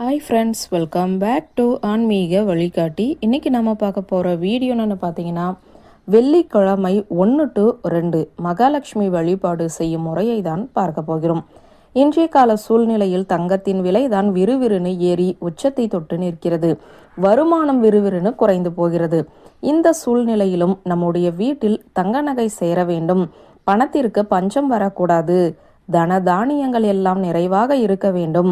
Hi friends welcome back to ஆன்மீக வழிகாட்டி இன்றைக்கி நம்ம பார்க்க போகிற வீடியோன்னு பார்த்தீங்கன்னா வெள்ளிக்கிழமை ஒன்று டு ரெண்டு மகாலட்சுமி வழிபாடு செய்யும் முறையை தான் பார்க்க போகிறோம். இன்றைய கால சூழ்நிலையில் தங்கத்தின் விலை தான் விறுவிறுன்னு ஏறி உச்சத்தை தொட்டு நிற்கிறது. வருமானம் விறுவிறுன்னு குறைந்து போகிறது. இந்த சூழ்நிலையிலும் நம்முடைய வீட்டில் தங்க நகை சேர வேண்டும். பணத்திற்கு பஞ்சம் வரக்கூடாது. தன தானியங்கள் எல்லாம் நிறைவாக இருக்க வேண்டும்.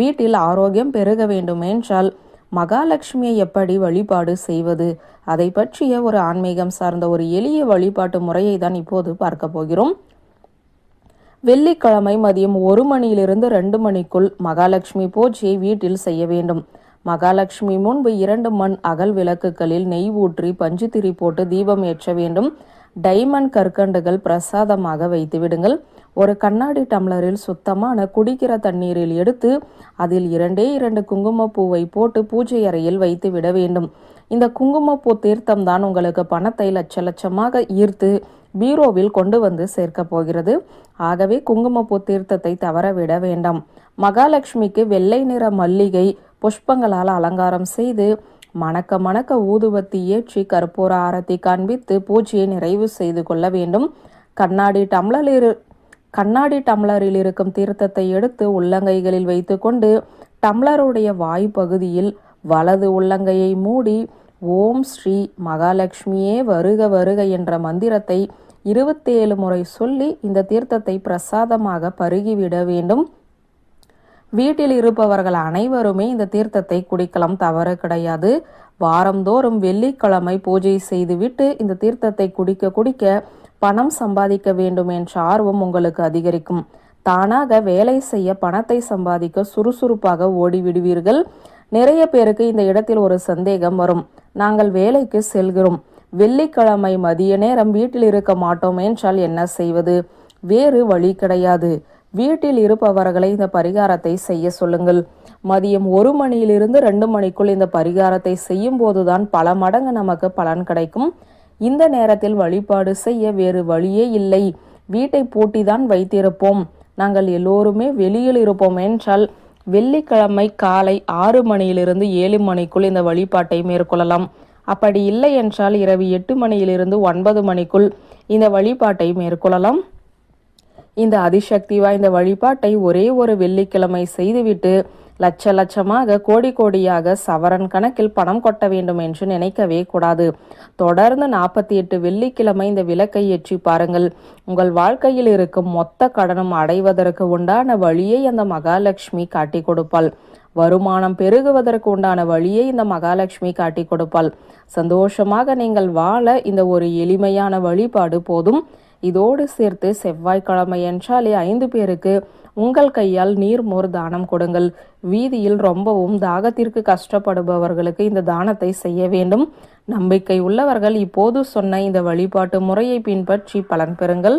வீட்டில் ஆரோக்கியம் பெருக வேண்டும் என்றால் மகாலட்சுமியை எப்படி வழிபாடு செய்வது? அதை பற்றிய ஒரு ஆன்மீகம் சார்ந்த ஒரு எளிய வழிபாட்டு முறையை தான் இப்போது பார்க்க போகிறோம். வெள்ளிக்கிழமை மதியம் ஒரு மணியிலிருந்து ரெண்டு மணிக்குள் மகாலட்சுமி பூஜையை வீட்டில் செய்ய வேண்டும். மகாலட்சுமி முன்பு இரண்டு மண் அகல் விளக்குகளில் நெய் ஊற்றி பஞ்சுத்திரி போட்டு தீபம் ஏற்ற வேண்டும். டைமண்ட் கற்கண்டுகள் பிரசாதமாக வைத்து விடுங்கள் ஒரு கண்ணாடி டம்ளரில் சுத்தமான குடிக்கிற தண்ணீரில் எடுத்து அதில் இரண்டே இரண்டு குங்குமப்பூவை போட்டு பூஜை அறையில் வைத்து விட வேண்டும். இந்த குங்குமப்பூ தீர்த்தம் தான் உங்களுக்கு பணத்தை லட்ச லட்சமாக ஈர்த்து பீரோவில் கொண்டு வந்து சேர்க்க போகிறது. ஆகவே குங்குமப்பூ தீர்த்தத்தை தவற விட வேண்டாம். மகாலட்சுமிக்கு வெள்ளை நிற மல்லிகை புஷ்பங்களால் அலங்காரம் செய்து மணக்க மணக்க ஊதுவத்தி ஏற்றி கற்பூர ஆரத்தி காண்பித்து பூஜையை நிறைவு செய்து கொள்ள வேண்டும். கண்ணாடி டம்ளரில் கண்ணாடி டம்ளரில் இருக்கும் தீர்த்தத்தை எடுத்து உள்ளங்கைகளில் வைத்துக்கொண்டு டம்ளருடைய வாய் பகுதியில் வலது உள்ளங்கையை மூடி ஓம் ஸ்ரீ மகாலட்சுமியே வருக வருக என்ற மந்திரத்தை இருபத்தேழு முறை சொல்லி இந்த தீர்த்தத்தை பிரசாதமாக பருகிவிட வேண்டும். வீட்டில் இருப்பவர்கள் அனைவருமே இந்த தீர்த்தத்தை குடிக்கலாம் தவறு கிடையாது. வாரந்தோறும் வெள்ளிக்கிழமை பூஜை செய்துவிட்டு இந்த தீர்த்தத்தை குடிக்க குடிக்க பணம் சம்பாதிக்க வேண்டும் என்ற ஆர்வம் உங்களுக்கு அதிகரிக்கும். தானாக வேலை செய்ய பணத்தை சம்பாதிக்க சுறுசுறுப்பாக ஓடிவிடுவீர்கள். நிறைய பேருக்கு இந்த இடத்தில் ஒரு சந்தேகம் வரும். நாங்கள் வேலைக்கு செல்கிறோம். வெள்ளிக்கிழமை மதிய நேரம் வீட்டில் இருக்க மாட்டோம் என்றால் என்ன செய்வது? வேறு வழி கிடையாது. வீட்டில் இருப்பவர்களை இந்த பரிகாரத்தை செய்ய சொல்லுங்கள். மதியம் ஒரு மணியிலிருந்து ரெண்டு மணிக்குள் இந்த பரிகாரத்தை செய்யும் போதுதான் பல மடங்கு நமக்கு பலன் கிடைக்கும். இந்த நேரத்தில் வழிபாடு செய்ய வேறு வழியே இல்லை. வீட்டை பூட்டிதான் வைத்திருப்போம். நாங்கள் எல்லோருமே வெளியில் இருப்போம் என்றால் வெள்ளிக்கிழமை காலை ஆறு மணியிலிருந்து ஏழு மணிக்குள் இந்த வழிபாட்டை மேற்கொள்ளலாம். அப்படி இல்லை என்றால் இரவு எட்டு மணியிலிருந்து ஒன்பது மணிக்குள் இந்த வழிபாட்டை மேற்கொள்ளலாம். இந்த அதிசக்தி வாய்ந்த வழிபாட்டை ஒரே ஒரு வெள்ளிக்கிழமை செய்துவிட்டு லட்ச லட்சமாக கோடி கோடியாக சவரன் கணக்கில் பணம் கொட்ட வேண்டும் என்று நினைக்கவே கூடாது. தொடர்ந்து நாற்பத்தி எட்டு வெள்ளிக்கிழமை இந்த விளக்கை ஏற்றி பாருங்கள். உங்கள் வாழ்க்கையில் இருக்கும் மொத்த கடனும் அடைவதற்கு உண்டான வழியை அந்த மகாலட்சுமி காட்டி கொடுப்பாள். வருமானம் பெருகுவதற்கு உண்டான வழியை இந்த மகாலட்சுமி காட்டி கொடுப்பாள். சந்தோஷமாக நீங்கள் வாழ இந்த ஒரு எளிமையான வழிபாடு போதும். இதோடு சேர்த்து செவ்வாய்க்கிழமை என்றாலே ஐந்து பேருக்கு உங்கள் கையால் நீர் மோர் தானம் கொடுங்கள். வீதியில் ரொம்பவும் தாகத்திற்கு கஷ்டப்படுபவர்களுக்கு இந்த தானத்தை செய்ய வேண்டும். நம்பிக்கை உள்ளவர்கள் இப்போது சொன்ன இந்த வழிபாட்டு முறையை பின்பற்றி பலன் பெறுங்கள்.